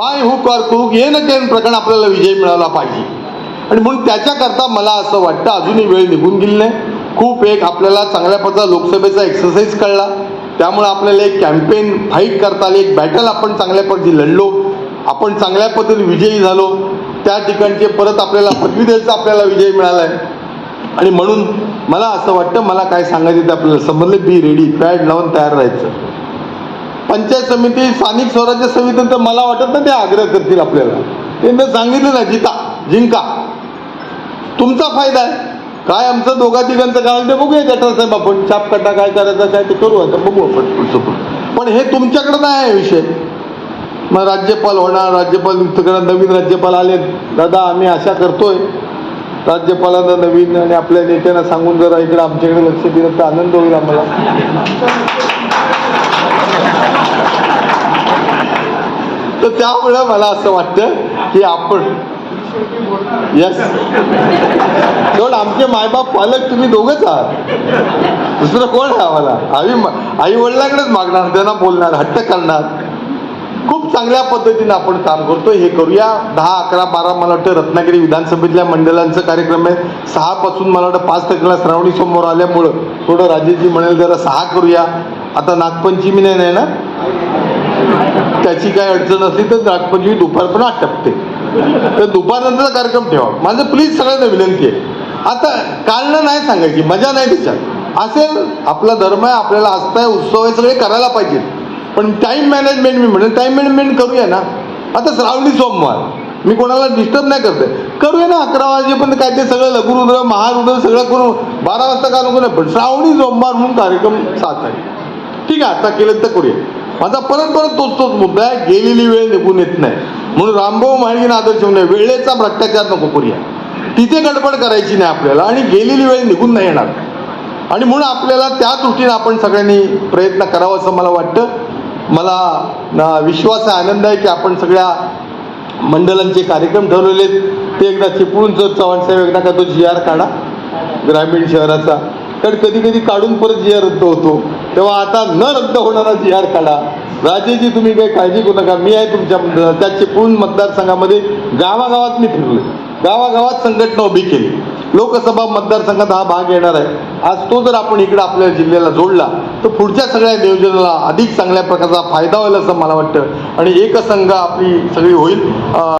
By hook और cook ये न केन प्रकरण आपल्याला विजय मिळाला पाहिजे. आणि म्हणून त्याच्याकरता मला असं वाटतं अजूनही वेळ निघून गेली नाही. खूप एक आपल्याला चांगल्या पद्धतीचा लोकसभेचा एक्सरसाइज कळला. त्यामुळे आपल्याला एक कॅम्पेन फाईट करता आली एक बॅटल आपण चांगल्या पद्धतीने लढलो. आपण चांगल्या पद्धतीने विजयी झालो. त्या ठिकाणचे परत आपल्याला पदवीधरचा आपल्याला विजय मिळाला आहे आणि म्हणून मला असं वाटतं मला काय सांगायचं ते आपल्याला समजलं बी रेडी पॅड लावून तयार राहायचं. पंचायत समिती स्थानिक स्वराज्य समिती तर मला वाटत ना ते आग्रह करतील आपल्याला. त्यांना सांगितलं ना जिता जिंका. तुमचा फायदा आहे. काय आमचं दोघा तिघांचं कारण ते बघूया गटर साहेब आपण. छापकटा काय करायचा काय ते करू आता बघू आपण पुढचं पण. हे तुमच्याकडं नाही आहे विषय. मग राज्यपाल होणार राज्यपाल तिकडं नवीन राज्यपाल आले. दादा आम्ही आशा करतोय. राज्यपालांना नवीन आणि आपल्या नेत्यांना सांगून जरा इकडे आमच्याकडे लक्ष दिलं तर आनंद होईल आम्हाला. तर त्यामुळं मला असं वाटतं की आपण यस शेवट आमचे मायबाप पालक तुम्ही दोघंच आहात. दुसरं कोण आहे आम्हाला? आम्ही आई वडिलांकडेच मागणार त्यांना बोलणार हट्ट करणार. खूप चांगल्या पद्धतीने आपण काम करतो हे करूया. दहा अकरा बारा मला वाटतं रत्नागिरी विधानसभेतल्या मंडळांचं कार्यक्रम आहे. सहा पासून मला वाटतं पाच तारखेला श्रावणी समोर आल्यामुळं थोडं राजेजी म्हणेल जरा सहा करूया. आता नागपंचमी नाही नाही ना? त्याची काय अडचण असली तर नागपंचमी दुपारपर्यंत आटपते. तर दुपारनंतरचा कार्यक्रम ठेवा. माझं प्लीज सगळ्यांना विनंती आहे. आता कारण नाही सांगायची मजा नाही त्याच्यात. असेल आपला धर्म आहे आपल्याला आस्था आहे उत्सव आहे सगळे करायला पाहिजे. पण टाईम मॅनेजमेंट मी म्हणेन टाईम मॅनेजमेंट करूया ना. आता श्रावणी सोमवार. मी कोणाला डिस्टर्ब नाही करते करूया ना अकरा वाजेपर्यंत काय ते सगळं लघुरुद्र महारुद्र सगळं करून बारा वाजता का नको नाही पण श्रावणी सोमवार म्हणून कार्यक्रम सात आहे. ठीक आहे आता केलं तर करूया. माझा परत परत तोच तोच मुद्दा आहे. गेलेली वेळ निघून येत नाही. म्हणून रामभाऊ म्हाळगीन आदर्श नाही वेळेचा भ्रष्टाचार नको करूया. तिथे गडबड करायची नाही आपल्याला आणि गेलेली वेळ निघून नाही येणार. आणि म्हणून आपल्याला त्या दृष्टीने आपण सगळ्यांनी प्रयत्न करावा असं मला वाटतं. मला विश्वास आहे आनंद आहे की आपण सगळ्या मंडळांचे कार्यक्रम ठरवलेत. ते एकदा चिपळूणचं चव्हाण चव्हाणसाहेब एकदा का तो जी आर काढा. ग्रामीण शहराचा. कारण कधी कधी काढून परत जी आर रद्द होतो. तेव्हा आता न रद्द होणारा जी आर काढा. राजेजी तुम्ही काही काळजी करू नका. मी आहे तुमच्या त्या चिपळूण मतदारसंघामध्ये गावागावात मी फिरलो गावागावात संघटना उभी केली. लोकसभा मतदारसंघात हा भाग येणार आहे. आज तो जर आपण इकडे आपल्या जिल्ह्याला जोडला तर पुढच्या सगळ्या नियोजनाला अधिक चांगल्या प्रकारचा फायदा होईल असं मला वाटतं. आणि एकसंघ आपली सगळी होईल.